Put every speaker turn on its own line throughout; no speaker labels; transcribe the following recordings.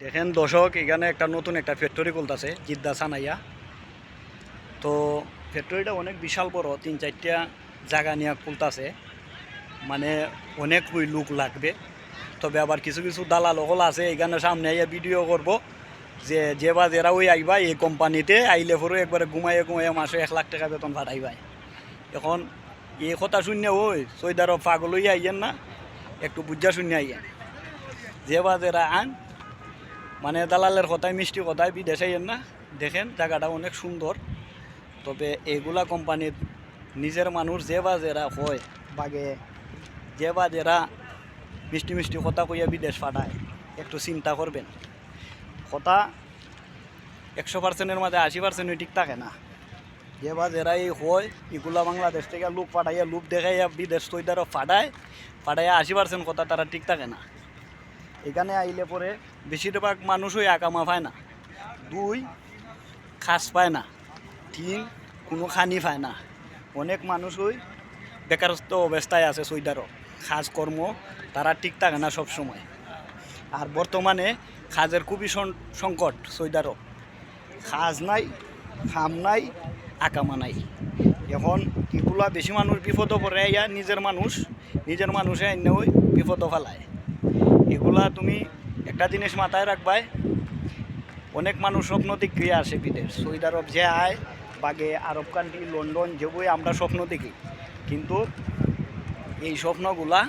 দেখেন দর্শক, এখানে একটা নতুন একটা ফ্যাক্টরি খুলতেছে, জিদ্দা সানাইয়া। তো ফ্যাক্টরিটা অনেক বিশাল বড়, তিন চারটা জায়গা নিয়ে খুলতাছে। মানে অনেক লোক লাগবে। তবে আবার কিছু কিছু দালাল হল আছে, এখানে সামনে আইয়া ভিডিও করব। যে যে বা যারা ওই আইবা, এই কোম্পানিতে আইলে পরে একবারে ঘুমাইয়ে ঘুমাইয়ে মাসে এক লাখ টাকা বেতন পাঠাইবাই এখন এই কথা শূন্য, ওই সৈদার পাগল হইয়া আইয়েন না, একটু বুঝা শূন্য আইয়েন। যে বা যারা আন মানে দালালের কথায়, মিষ্টি কথায় বিদেশে না? দেখেন, জায়গাটা অনেক সুন্দর। তবে এগুলা কোম্পানির নিজের মানুষ যে বা যারা হয়, বাগে যে বা যারা মিষ্টি মিষ্টি কথা কইয়া বিদেশ পাঠায়, একটু চিন্তা করবেন। কথা একশো পার্সেন্টের মাঝে আশি পার্সেন্ট ঠিক থাকে না। যে বা যারা এই হয়, এগুলা বাংলাদেশ থেকে লোক পাঠাইয়া, লোক দেখাইয়া বিদেশ তৈদারও পাঠায়, পাঠাইয়া আশি পার্সেন্ট কথা তারা ঠিক থাকে না। এখানে আইলে পরে বেশিরভাগ মানুষই আকামা পায় না। দুই, খাস পায় না। তিন, কোনো খানি পায় না। অনেক মানুষই বেকারত্ব অবস্থায় আছে সৈদারও খাস কর্ম তারা ঠিক থাকে না সব সময় আর বর্তমানে খাজের খুবই সংকট সৈদারও খাজ নাই, খাম নাই আকামা নাই। এখন এগুলা বেশি মানুষ বিপদ পড়ে, ইয়া নিজের মানুষ, নিজের মানুষে অন্য বিপদ ফেলায়। এগুলা তুমি একটা জিনিস মাথায় রাখবাই। অনেক মানুষ স্বপ্ন দেখে আসে বিদেশ। সৌদি আরব যে আয় বাগে আরব কান্ট্রি লন্ডন যে বই আমরা স্বপ্ন দেখি কিন্তু এই স্বপ্নগুলা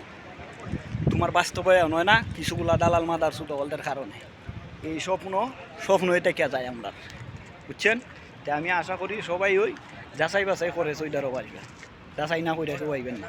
তোমার বাস্তবায়ন হয় না, কিছুগুলা দালাল মাদার সুদলদের কারণে। এই স্বপ্ন স্বপ্ন এটা কে যায় আমরা। বুঝছেন? তা আমি আশা করি সবাই ওই যাচাই বাছাই করে সৌদি আরব আসবে। যাচাই না করে কেউ আইবেন না।